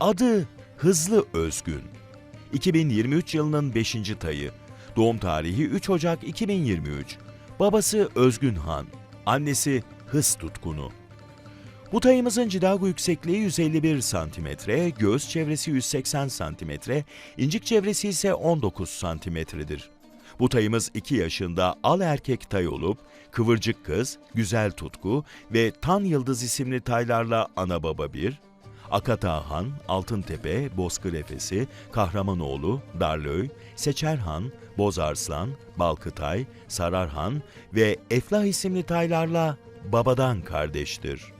Adı Hızlı Özgün. 2023 yılının 5. tayı. Doğum tarihi 3 Ocak 2023. Babası Özgün Han. Annesi Hız Tutkunu. Bu tayımızın cidago yüksekliği 151 cm, göğüs çevresi 180 cm, incik çevresi ise 19 santimetredir. Bu tayımız 2 yaşında al erkek tay olup, kıvırcık kız, güzel tutku ve Tan Yıldız isimli taylarla ana baba bir, Akatağhan, Altıntepe, Bozkır Efesi, Kahramanoğlu, Darlöy, Seçerhan, Bozarslan, Balkıtay, Sararhan ve Eflah isimli taylarla babadan kardeştir.